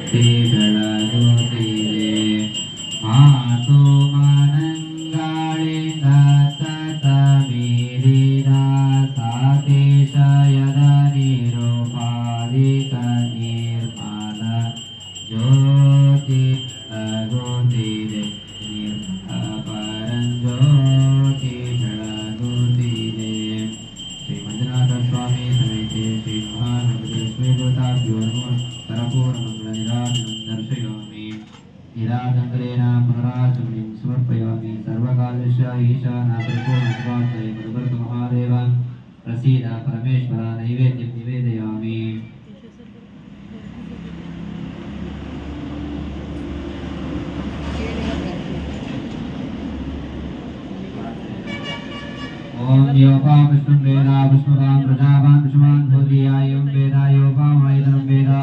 Amen. ప్రసీద పరమేశ్వర నైవేద్యం నివేదయామి ओम योपा विष्णु वेदा विष्णुराम प्रजावान विष्णुमान धोदिया एवं वेदा योपा मायदनम वेदा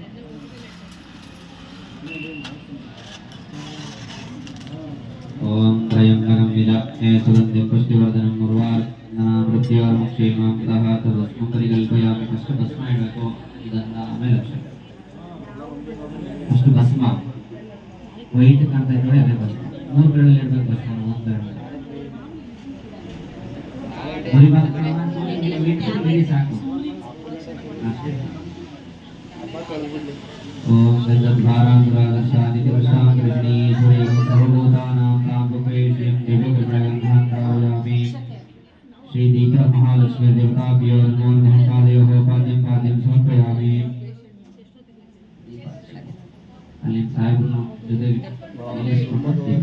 ತ್ರಯಂಬಕಂ ವಿಜಾನೇ ಸುಗಂಧಿ ಪುಷ್ಟಿವರ್ಧನಂ ಮುರ್ವಾರ್ಧನಾ ಮೃತ್ಯೋರ್ಮ ಕ್ಷೇಮಂ ಸಹ ತದಸ್ಮಂ ಪರಿಕಲ್ಪಯಾಮಿ ಫಸ್ಟ್ ಭಸ್ಮ ಇಡಬೇಕು ಇದನ್ನ ಆಮೇಲೆ ಅಕ್ಷರ ಫಸ್ಟ್ ಭಸ್ಮ ವೈಟ್ ಕಾಣ್ತಾ ಇದ್ರೆ ಅದೇ ಭಸ್ಮ ಮೂರು ಬೆರಳಲ್ಲಿ ಇಡ್ಬೇಕು ಭಸ್ಮ ಒಂದು ಬೆರಳು ಬರೀ ಭಸ್ಮ ಇಟ್ಟು ಬಿಡಿ ಸಾಕು ಅಷ್ಟೇ ಮಹಾಲಕ್ಷ್ಮೀ ದೇವತಾಭ್ಯೋ ನಮೋ ನಮಃ ಪಾದಯೋಃ ಪಾದ್ಯಂ ಪಾದ್ಯಂ ಸಮರ್ಪಯಾಮಿ ಅಲ್ಲಿ ಸಾಹೇಬ್ರು ಜೊತೆ ನಿಲ್ಲಿಸ್ಕೊಂಡು ಹೋಗ್ತೀವಿ.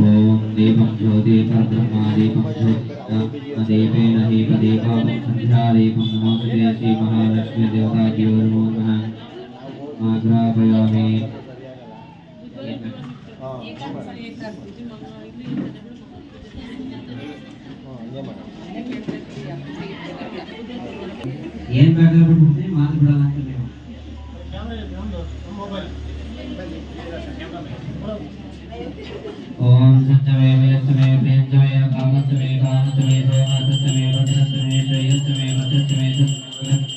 ಓಂ ದೀಪಂ ಜ್ಯೋತಿ ಪರಬ್ರಹ್ಮ ದೀಪಂ ಜ್ಯೋತಿ ದೇವೇನ ದೀಪ ದೀಪಾವಂ ಸಂಧ್ಯಾ ದೀಪಂ ನಮೋಸ್ತುತೆ ಶ್ರೀ ಮಹಾಲಕ್ಷ್ಮೀ ದೇವತಾಭ್ಯೋ ನಮೋ ನಮಃ ಆಗ್ರಾಪಯಾಮಿ ఏం బ్యాక్గ్రౌండ్ ఉంటుంది ఓం సత్యమే వ్యస్తమే ప్రియంతమే కామస్తమే కామస్తమే సోమాసత్యమే భద్రస్తమే జయస్తమే సత్యమే సత్యమే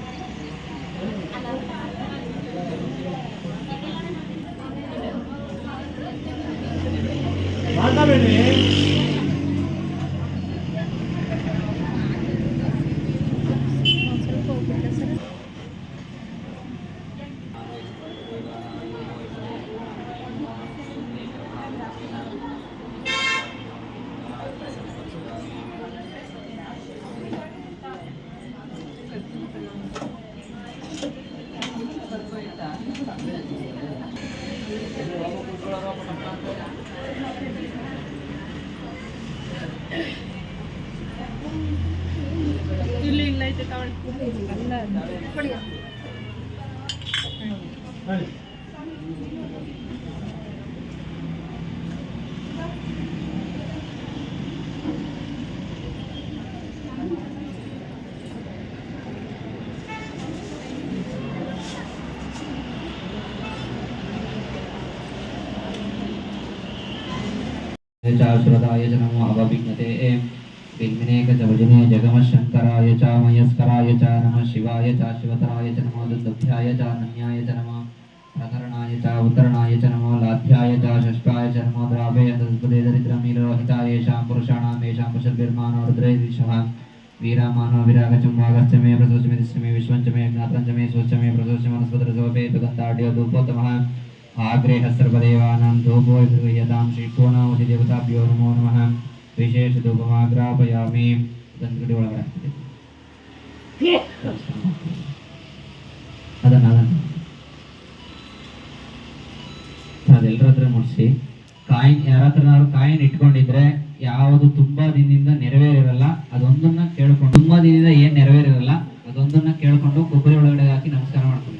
ಇಲ್ಲಿ ಇಲ್ಲ ಐತೆ ತಗೊಳ್ಳಿ शाश्वताय च नमो अवविघ्नते विघ्नेकजवलिने जगमशङ्कराय च, मयस्कराय च, नमः शिवाय च, शिवतराय च, नमो दुग्ध्याय च नन्याय च, नमः प्रकरणाय च, उत्तरणाय च, नमो लाभ्याय च षष्ठाय च, नमो द्रावेय तस्पदे दरिद्रमीरोहिताय येषां पुरुषाणां येषां पुरुषर्भिर्मानो रुद्रैर्विश्वः वीरामानो विरागचुम्भागश्च मे प्रसोच मे तिष्ठ मे विश्वञ्च मे ज्ञात्रञ्च मे स्वश्च मे प्रसोच मनस्पतिरसोपे दुगन्ताढ्यो दूपोत्तमः आग्रेह सर्वदेवानां धूपो यदां श्रीकोणावधि देवताभ्यो नमो नमः ವಿಶೇಷ ಧೂಪಮಾಗ್ರಾಪಯಾಮಿ ಗಂಧಗಡಿ ಒಳಗಡೆ ಹಾಕ್ತಿದ್ದೆ ಅದನ್ನ ಅದನ್ನ ಅದೆಲ್ಲರ ಹತ್ರ ಮುಟ್ಸಿ ಕಾಯಿನ್ ಯಾರ ಹತ್ರನಾದ್ರು ಕಾಯಿನ್ ಇಟ್ಕೊಂಡಿದ್ರೆ ಯಾವುದು ತುಂಬಾ ದಿನದಿಂದ ನೆರವೇರಿರಲ್ಲ ಅದೊಂದನ್ನ ಕೇಳ್ಕೊಂಡು ತುಂಬಾ ದಿನದಿಂದ ಏನ್ ನೆರವೇರಿರಲ್ಲ ಅದೊಂದನ್ನ ಕೇಳ್ಕೊಂಡು ಕೊಬ್ಬರಿ ಒಳಗಡೆ ಹಾಕಿ ನಮಸ್ಕಾರ ಮಾಡ್ಕೊಳ್ಳಿ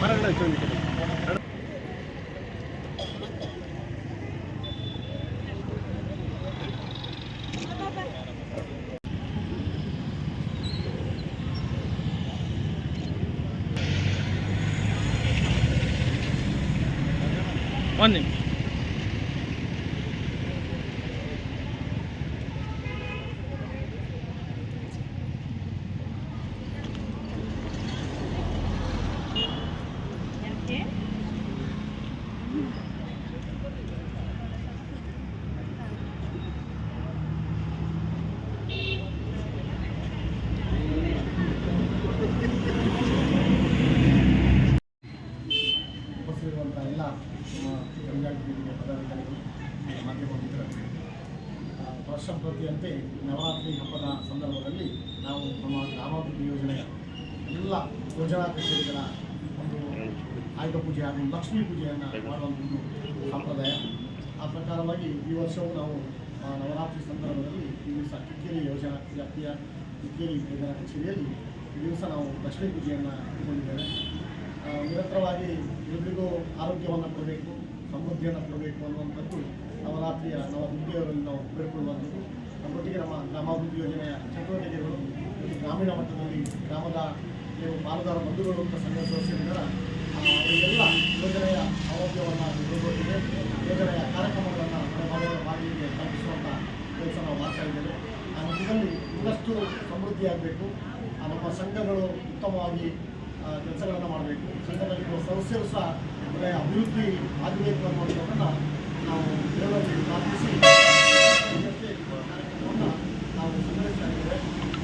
மரணம் ಕಚೇರಿಗಳ ಒಂದು ಆಯುಧ ಪೂಜೆ ಹಾಗೂ ಲಕ್ಷ್ಮೀ ಪೂಜೆಯನ್ನು ಮಾಡುವಂಥ ಒಂದು ಸಂಪ್ರದಾಯ. ಆ ಪ್ರಕಾರವಾಗಿ ಈ ವರ್ಷವೂ ನಾವು ನವರಾತ್ರಿ ಸಂದರ್ಭದಲ್ಲಿ ಈ ದಿವಸ ಕಿಕ್ಕೇರಿ ಯೋಜನಾ ವ್ಯಾಪ್ತಿಯ ಕಿಕ್ಕೇರಿ ಯೋಜನಾ ಕಚೇರಿಯಲ್ಲಿ ಈ ದಿವಸ ನಾವು ಲಕ್ಷ್ಮೀ ಪೂಜೆಯನ್ನು ಇಟ್ಕೊಂಡಿದ್ದೇವೆ. ಆ, ನಿರಂತರವಾಗಿ ಎಲ್ರಿಗೂ ಆರೋಗ್ಯವನ್ನು ಕೊಡಬೇಕು ಸಮೃದ್ಧಿಯನ್ನು ಕೊಡಬೇಕು ಅನ್ನುವಂಥದ್ದು ನವರಾತ್ರಿಯ ನವ ಉದ್ಯೋಗದಲ್ಲಿ ನಾವು ಬೇಡ್ಕೊಳ್ಳುವಂಥದ್ದು. ನಮ್ಮೊಟ್ಟಿಗೆ ನಮ್ಮ ಗ್ರಾಮಾಭಿವೃದ್ಧಿ ಯೋಜನೆಯ ಚಟುವಟಿಕೆಗಳು ಗ್ರಾಮೀಣ ಮಟ್ಟದಲ್ಲಿ ಗ್ರಾಮದ ನೀವು ಪಾಲುದಾರ ಬಂಧುಗಳು ಅಂತ ಸಂಘ ಸದಸ್ಯರಿದ್ದಾರೆ ಆ, ಅವರಿಗೆಲ್ಲ ಯೋಜನೆಯ ಆರೋಗ್ಯವನ್ನು ನಿರ್ವಹಿಸಿದೆ ಯೋಜನೆಯ ಕಾರ್ಯಕ್ರಮಗಳನ್ನು ಮನೆ ಮನೆಗಳ ಬಾಗಿಲಿಗೆ ತಲುಪಿಸುವಂಥ ಕೆಲಸ ನಾವು ಮಾಡ್ತಾ ಇದ್ದೇವೆ. ಆ ನಿಟ್ಟಿನಲ್ಲಿ ಇನ್ನಷ್ಟು ಸಮೃದ್ಧಿಯಾಗಬೇಕು. ನಮ್ಮ ಸಂಘಗಳು ಉತ್ತಮವಾಗಿ ಕೆಲಸಗಳನ್ನು ಮಾಡಬೇಕು. ಸಂಘದಲ್ಲಿರುವ ಸದಸ್ಯರು ಸಹ ಒಳ್ಳೆಯ ಅಭಿವೃದ್ಧಿ ಆಗಬೇಕು ಅನ್ನುವಂಥದ್ದನ್ನು ನಾವು ದೇವರಲ್ಲಿ ಪ್ರಾರ್ಥಿಸಿ ಕಾರ್ಯಕ್ರಮವನ್ನು ನಾವು ಸಂಗ್ರಹಿಸ್ತಾ ಇದ್ದೇವೆ.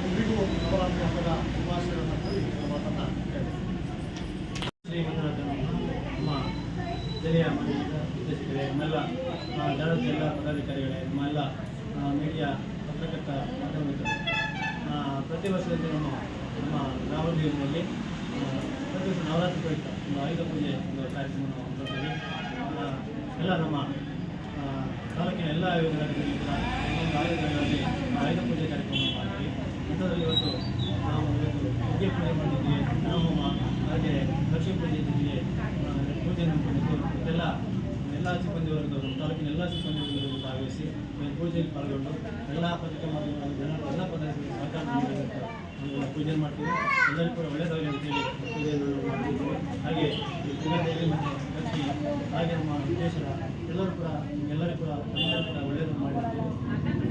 ಎಲ್ರಿಗೂ ನವರಾತ್ರಿ ಹಬ್ಬದ ಶುಭಾಶಯಗಳನ್ನು ನಮ್ಮೆಲ್ಲ ಆ, ಜಿಲ್ಲಾ ಎಲ್ಲ ಪದಾಧಿಕಾರಿಗಳೇ ನಮ್ಮೆಲ್ಲ ಎಲ್ಲ ಮೀಡಿಯಾ ಪತ್ರಕರ್ತ ಮಾಧ್ಯಮ ಮಿತ್ರರೇ. ಪ್ರತಿ ವರ್ಷದಂತೆ ನಮ್ಮ ನಮ್ಮ ದಾವಣಗೆರೆಯಲ್ಲಿ ಪ್ರತಿ ವರ್ಷ ನವರಾತ್ರಿ ಪ್ರಯುಕ್ತ ಒಂದು ಆಯುಧ ಪೂಜೆ ಒಂದು ಕಾರ್ಯಕ್ರಮವನ್ನು ಹಮ್ಮಿಕೊಳ್ತೇವೆ ಎಲ್ಲ ನಮ್ಮ ತಾಲೂಕಿನ ಎಲ್ಲ ಆಯೋಗಗಳಲ್ಲಿ ಕೂಡ ಒಂದೊಂದು ಆಯುಧಗಳಲ್ಲಿ ಆಯುಧ ಪೂಜೆ ಕಾರ್ಯಕ್ರಮವನ್ನು ಮಾಡ್ತೀವಿ ಅಂಥದ್ರಲ್ಲಿ ಇವತ್ತು ನಾವು ಇವತ್ತು ವಿದ್ಯೆ ಪೂಜೆ ಮಾಡಿದ್ದೀವಿ ನಾವು ಹಾಗೆ ಲಕ್ಷ್ಮೀ ಪೂಜೆ ಇದ್ದಿದ್ದೀವಿ ಪೂಜೆ ಪೂಜೆಯನ್ನು ಮಾಡಿದ್ದು ಎಲ್ಲ ಸಿಬ್ಬಂದಿ ವರ್ಗದವರು ತಾಲೂಕಿನ ಎಲ್ಲ ಸಿಬ್ಬಂದಿ ವರ್ಗದವರು ಭಾಗವಹಿಸಿ ಪೂಜೆಯಲ್ಲಿ ಪಾಲ್ಗೊಂಡು ಎಲ್ಲ ಪತ್ರಿಕೆ ಜನ ಎಲ್ಲ ಪದಾರ್ಥಗಳು ಸಹಕಾರ ಪೂಜೆ ಮಾಡ್ತೀವಿ. ಎಲ್ಲರಿಗೂ ಕೂಡ ಒಳ್ಳೆಯದಾಗಲಿ ಅಂತೇಳಿ ಪೂಜೆಯನ್ನು ಮಾಡ್ತಿದ್ದೀವಿ. ಹಾಗೆ ಈ ಪೂಜೆಯಲ್ಲಿ ಮತ್ತು ಕಟ್ಟಿ ಹಾಗೆ ನಮ್ಮ ಉದ್ದೇಶ ಎಲ್ಲರೂ ಕೂಡ ಎಲ್ಲರಿಗೂ ಕೂಡ ಕೂಡ ಒಳ್ಳೆಯದು ಮಾಡಿರ್ತೀವಿ